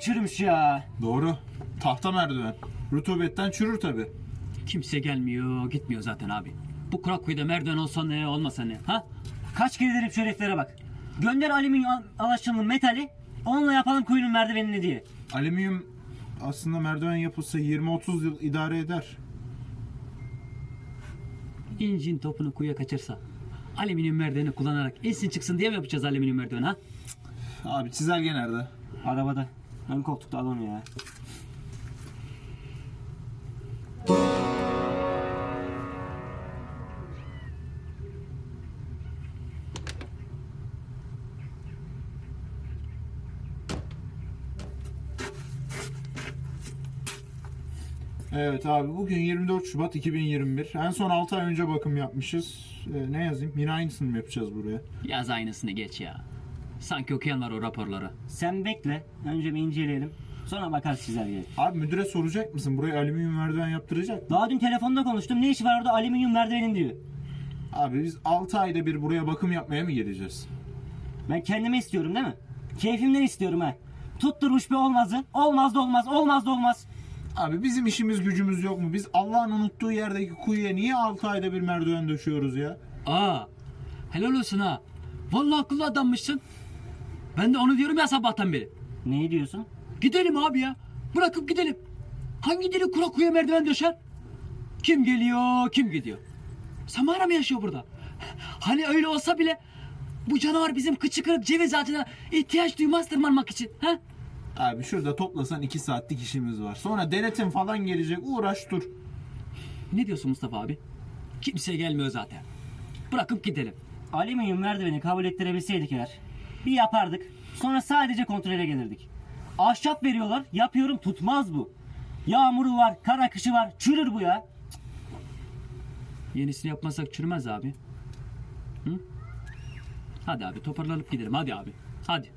çürümüş ya. Doğru. Tahta merdiven. Rutubetten çürür tabi. Kimse gelmiyor, gitmiyor zaten abi. Bu Krakuyu'da merdiven olsa ne, olmasa ne? Ha? Kaç kere derim şu heriflere bak. Gönder alüminyum al- alaşımlı metali. Onunla yapalım kuyunun merdivenini diye. Alüminyum aslında merdiven yapılsa 20-30 yıl idare eder. İncin topunu kuyuya kaçırsa. Alüminyum merdiveni kullanarak insin çıksın diye mi yapacağız alüminyum merdiveni ha? Abi çizelge nerede? Arabada. Ön koltukta al onu ya. Evet abi bugün 24 Şubat 2021. En son 6 ay önce bakım yapmışız. Ee, ne yazayım? Yine aynısını mı yapacağız buraya? Yaz aynısını geç ya. Sanki okuyan var o raporları. Sen bekle. Önce bir inceleyelim. Sonra bakarız çizelgeye. Abi müdüre soracak mısın? Buraya alüminyum merdiven yaptıracak? Daha dün telefonda konuştum. Ne işi var orada alüminyum merdivenin diyor. Abi biz 6 ayda bir buraya bakım yapmaya mı geleceğiz? Ben kendime istiyorum değil mi? Keyfimden istiyorum ha. Tutturmuş bir olmazı. Olmaz da olmaz. Olmaz da olmaz. Abi bizim işimiz gücümüz yok mu? Biz Allah'ın unuttuğu yerdeki kuyuya niye 6 ayda bir merdiven döşüyoruz ya? Aa, helal olsun ha. Vallahi akıllı adammışsın. Ben de onu diyorum ya sabahtan beri. Neyi diyorsun? Gidelim abi ya. Bırakıp gidelim. Hangi deli Krakuyu'ya merdiven döşer? Kim geliyor, kim gidiyor? Samara mı yaşıyor burada? Hani öyle olsa bile bu canavar bizim kıçı kırık ceviz ağacına ihtiyaç duymaz tırmanmak için. Ha? Abi şurada toplasan 2 saatlik işimiz var. Sonra denetim falan gelecek. Uğraş dur. Ne diyorsun Mustafa abi? Kimse gelmiyor zaten. Bırakıp gidelim. Alüminyum merdiveni kabul ettirebilseydik eğer. Bir yapardık. Sonra sadece kontrole gelirdik. Ahşap veriyorlar. Yapıyorum tutmaz bu. Yağmuru var, kara kışı var. Çürür bu ya. Yenisini yapmasak çürümez abi. Hı? Hadi abi toparlanıp gidelim hadi abi. Hadi.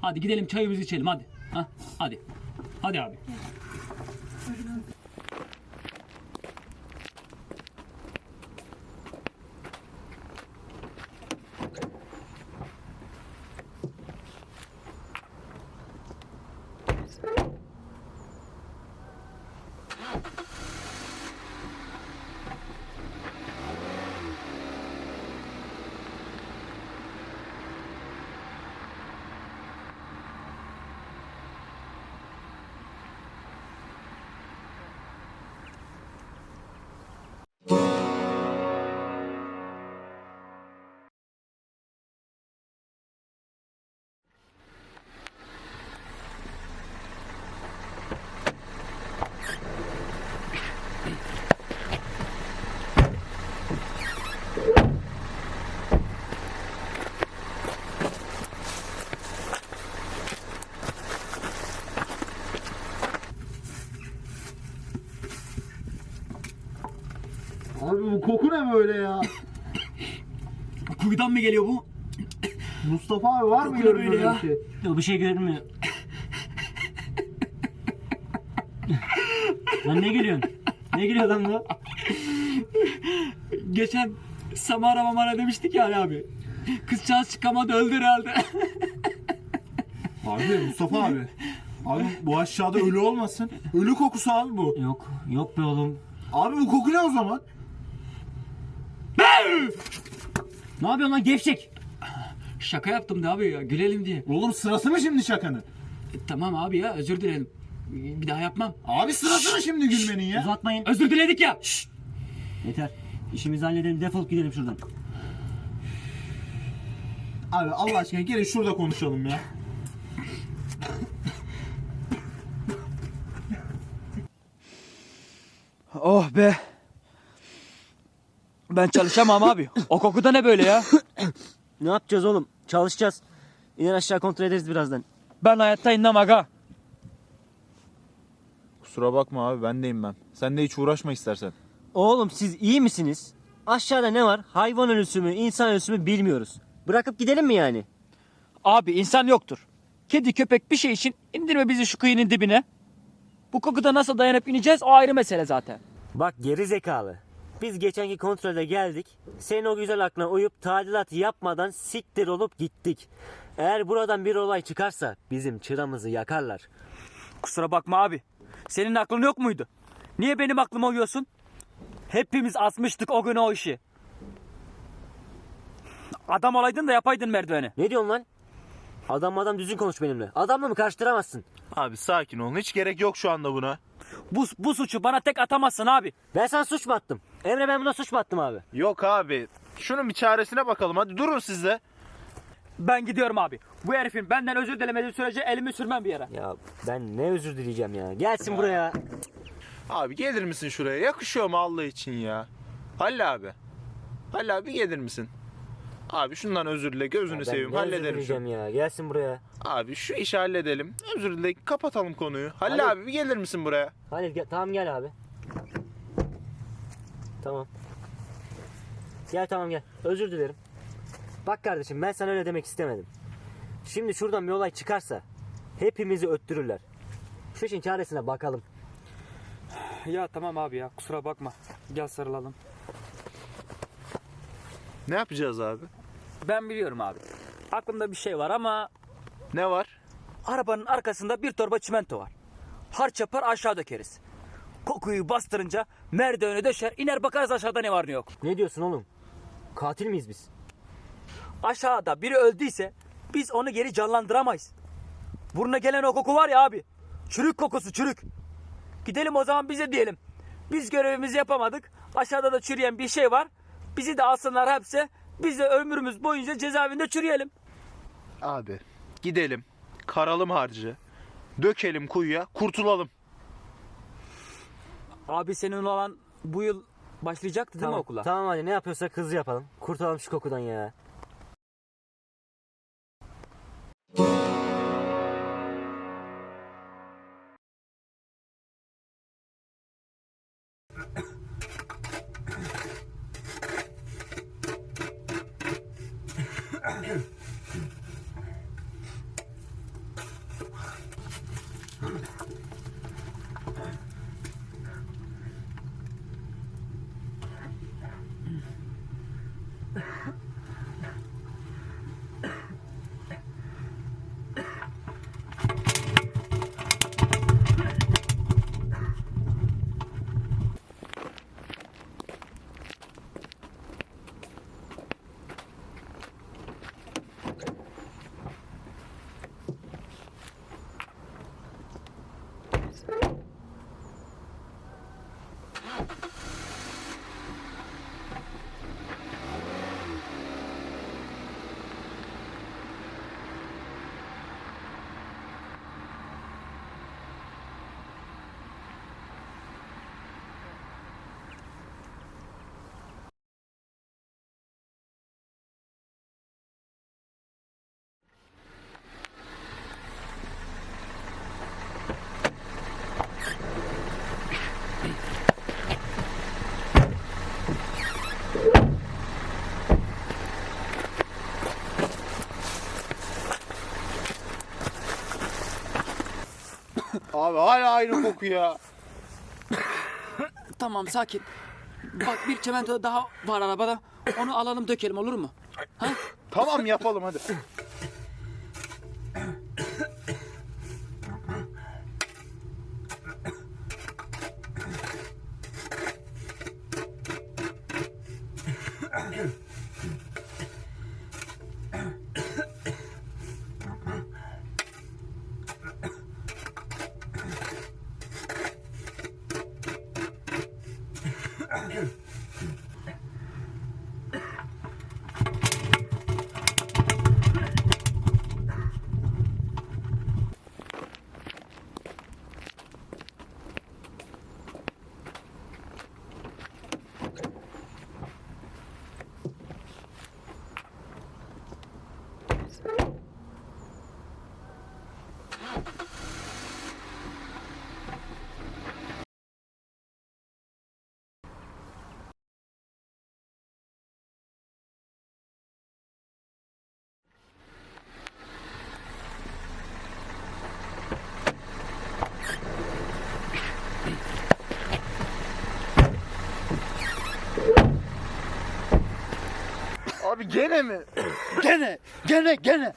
Hadi gidelim çayımızı içelim hadi. Ha? Hadi. Hadi. Abi bu koku ne böyle ya? Kuyudan mı geliyor bu? Mustafa abi var mı Kokuyor böyle ya. bir şey? Yok bir şey görünmüyor. lan ne gülüyorsun? Ne gülüyor lan bu? Geçen Samara Mamara demiştik ya Ali abi. Kızcağız çıkamadı öldü herhalde. Abi Mustafa abi. Abi bu aşağıda ölü olmasın. Ölü kokusu abi bu. Yok, yok be oğlum. Abi bu koku ne o zaman? Ne yapıyorsun lan gevşek? Şaka yaptım da abi ya gülelim diye. Oğlum sırası mı şimdi şakanın? E, tamam abi ya özür dilerim. Bir daha yapmam. Abi sırası mı şimdi gülmenin ya? Uzatmayın. Özür diledik ya. Yeter. İşimizi halledelim defolup gidelim şuradan. Abi Allah aşkına gelin şurada konuşalım ya. Oh be. Ben çalışamam abi. O koku da ne böyle ya? Ne yapacağız oğlum? Çalışacağız. İner aşağı kontrol ederiz birazdan. Ben hayatta inmem aga. Kusura bakma abi bendeyim ben. Sen de hiç uğraşma istersen. Oğlum siz iyi misiniz? Aşağıda ne var? Hayvan ölüsü mü, insan ölüsü mü bilmiyoruz. Bırakıp gidelim mi yani? Abi insan yoktur. Kedi köpek bir şey için indirme bizi şu kıyının dibine. Bu kokuda nasıl dayanıp ineceğiz o ayrı mesele zaten. Bak geri zekalı. Biz geçenki kontrolde geldik. Senin o güzel aklına uyup tadilat yapmadan siktir olup gittik. Eğer buradan bir olay çıkarsa bizim çıramızı yakarlar. Kusura bakma abi. Senin aklın yok muydu? Niye benim aklıma uyuyorsun? Hepimiz asmıştık o gün o işi. Adam olaydın da yapaydın merdiveni. Ne diyorsun lan? Adam adam düzgün konuş benimle. Adamla mı karıştıramazsın? Abi sakin olun. Hiç gerek yok şu anda buna. Bu, bu suçu bana tek atamazsın abi. Ben sana suç mu attım? Emre ben buna suç mu attım abi? Yok abi. Şunun bir çaresine bakalım. Hadi durun siz de. Ben gidiyorum abi. Bu herifin benden özür dilemediği sürece elimi sürmem bir yere. Ya ben ne özür dileyeceğim ya. Gelsin buraya. Abi gelir misin şuraya? Yakışıyor mu Allah için ya? Halil abi. Halil abi gelir misin? Abi şundan özür dile. Gözünü Ben seveyim. ne özür Hallederim dileyeceğim şunu. ya. Gelsin buraya. Abi şu işi halledelim. Özür dile. Kapatalım konuyu. Halil Halil. abi bir gelir misin buraya? Halil gel, tamam gel abi. Tamam. Gel tamam gel. Özür dilerim. Bak kardeşim ben sana öyle demek istemedim. Şimdi şuradan bir olay çıkarsa hepimizi öttürürler. Şu işin çaresine bakalım. Ya tamam abi ya kusura bakma. Gel sarılalım. Ne yapacağız abi? Ben biliyorum abi. Aklımda bir şey var ama Ne var? arabanın arkasında bir torba çimento var. Harç yapar aşağı dökeriz. Kokuyu bastırınca merdiveni döşer iner bakarız aşağıda ne var ne yok. Ne diyorsun oğlum? Katil miyiz biz? Aşağıda biri öldüyse biz onu geri canlandıramayız. Buruna gelen o koku var ya abi. Çürük kokusu çürük. Gidelim o zaman bize diyelim. Biz görevimizi yapamadık. Aşağıda da çürüyen bir şey var. Bizi de alsınlar hapse. Biz de ömrümüz boyunca cezaevinde çürüyelim. Abi gidelim. Karalım harcı. Dökelim kuyuya. Kurtulalım. Abi senin olan bu yıl başlayacaktı değil mi okula? Tamam hadi ne yapıyorsak hızlı yapalım. Kurtulalım şu kokudan ya. Abi hala aynı koku ya. Tamam sakin. Bak bir çimento daha var arabada. Onu alalım dökelim olur mu? Tamam yapalım hadi. Abi gene mi? Gene, gene, gene.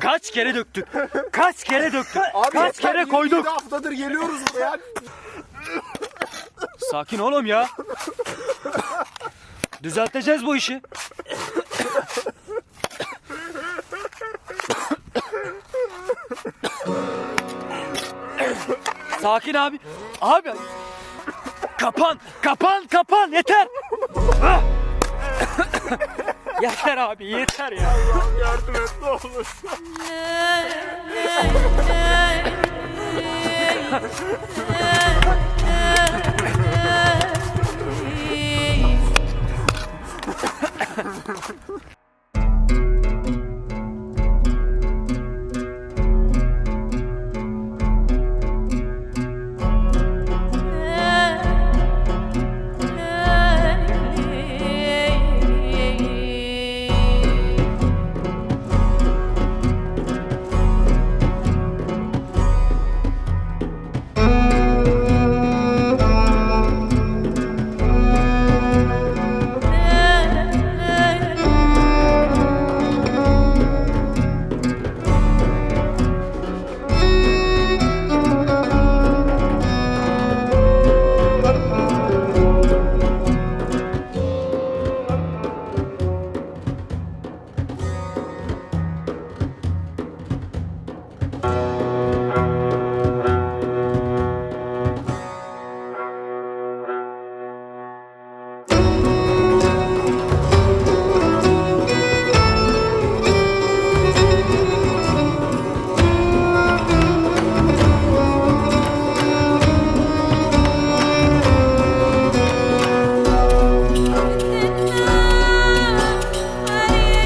Kaç kere döktük? Kaç kere döktük? Abi Kaç kere 27 koyduk? haftadır geliyoruz buraya. Sakin oğlum ya. Düzelteceğiz bu işi. Sakin abi. Abi. Kapan, kapan, kapan. Yeter. Ah! Yeter abi, yeter ya. Yardım et ne olur.